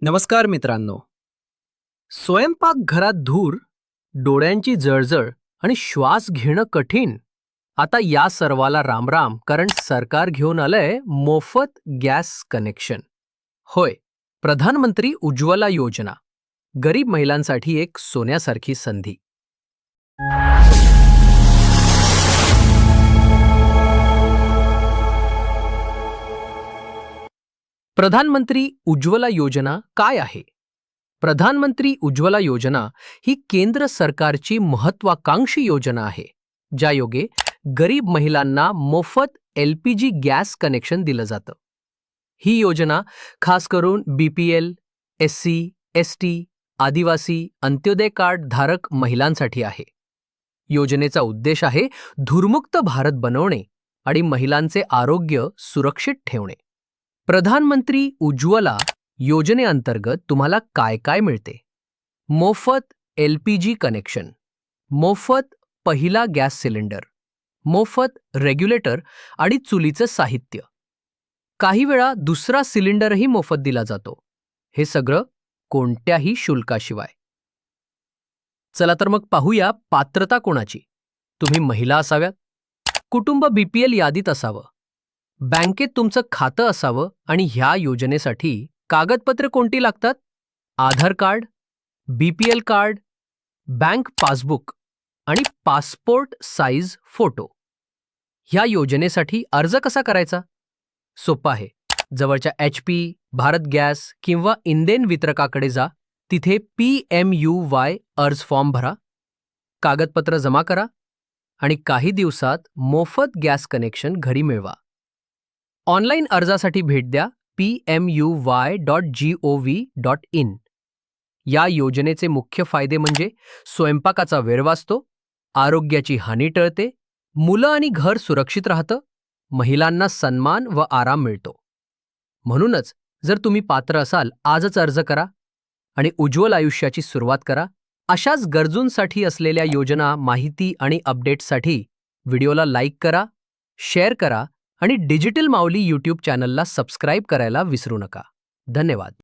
नमस्कार मित्रांनो. स्वयंपाकघरात धूर डोळ्यांची जळजळ आणि श्वास घेणं कठीण. आता या सर्वाला रामराम कारण सरकार घेऊन आलंय मोफत गॅस कनेक्शन. होय प्रधानमंत्री उज्ज्वला योजना. गरीब महिलांसाठी एक सोन्यासारखी संधी. प्रधानमंत्री उज्ज्वला योजना काय आहे? प्रधानमंत्री उज्ज्वला योजना ही केंद्र सरकारची महत्वाकांक्षी योजना आहे ज्यायोगे गरीब महिलांना मोफत L P G gas connection दिलं जातं. ही योजना खास करून B P L S C S T आदिवासी अंत्योदय कार्ड धारक महिलांसाठी आहे. योजनेचा उद्देश आहे धुर्मुक्त भारत बनवणे आणि महिलांचे आरोग्य सुरक्षित ठेवणे. प्रधानमंत्री उज्ज्वला योजनेअंतर्गत तुम्हाला काय काय मिळते? मोफत एल पी जी कनेक्शन मोफत पहिला गॅस सिलेंडर मोफत रेग्युलेटर आणि चुलीचं साहित्य. काही वेळा दुसरा सिलेंडरही मोफत दिला जातो. हे सगळं कोणत्याही शुल्काशिवाय. चला तर मग पाहूया पात्रता कोणाची? तुम्ही महिला असाव्यात? कुटुंब बीपीएल यादीत असावं. बँकेत तुमचं खातं असावं आणि ह्या योजनेसाठी कागदपत्रे कोणती लागतात? Aadhaar card BPL card bank passbook आणि पासपोर्ट साईज फोटो. ह्या योजनेसाठी अर्ज कसा करायचा? सोपं आहे. जवळच्या एच पी भारत गॅस किंवा इंदेन वितरकाकडे जा. तिथे पी एम यू वाय अर्ज फॉर्म भरा. कागदपत्र जमा करा आणि काही दिवसात मोफत गॅस कनेक्शन घरी मिळवा. ऑनलाईन अर्जासाठी भेट द्या P M U Y dot G O V dot in. या योजनेचे मुख्य फायदे म्हणजे स्वयंपाकाचा वेळ वाचतो आरोग्याची हानी टळते मुलं आणि घर सुरक्षित राहतं महिलांना सन्मान व आराम मिळतो. म्हणूनच जर तुम्ही पात्र असाल आजच अर्ज करा आणि उज्ज्वल आयुष्याची सुरुवात करा. अशाच गरजूंसाठी असलेल्या योजना माहिती आणि अपडेट्ससाठी व्हिडिओला लाईक करा शेअर करा आणि डिजिटल माऊली यूट्यूब चॅनलला सबस्क्राईब करायला विसरू नका. धन्यवाद.